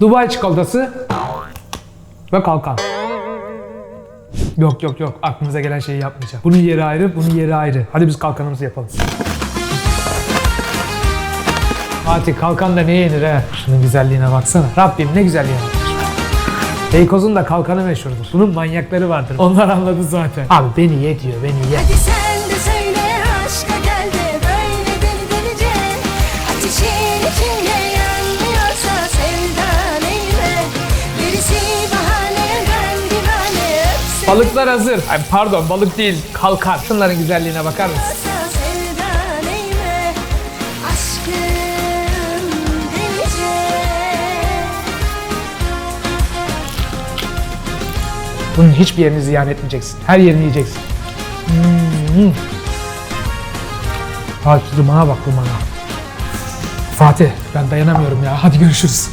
Dubai çikolatası ve kalkan. Yok yok yok aklımıza gelen şeyi yapmayacağım. Bunun yeri ayrı, bunun yeri ayrı. Hadi biz kalkanımızı yapalım. Fatih kalkan da ne yenir he? Şunun güzelliğine baksana. Rabbim ne güzel yaratmış. Beykoz'un da kalkanı meşhurdur. Bunun manyakları vardır. Onlar anladı zaten. Abi beni ye diyor, beni ye. Hadi sen Balıklar hazır. Ay pardon balık değil, kalkan. Şunların güzelliğine bakar mısın? Bunun hiçbir yerini ziyan etmeyeceksin. Her yerini yiyeceksin. Hmm. Fatih limana bak limana. Fatih ben dayanamıyorum ya. Hadi görüşürüz.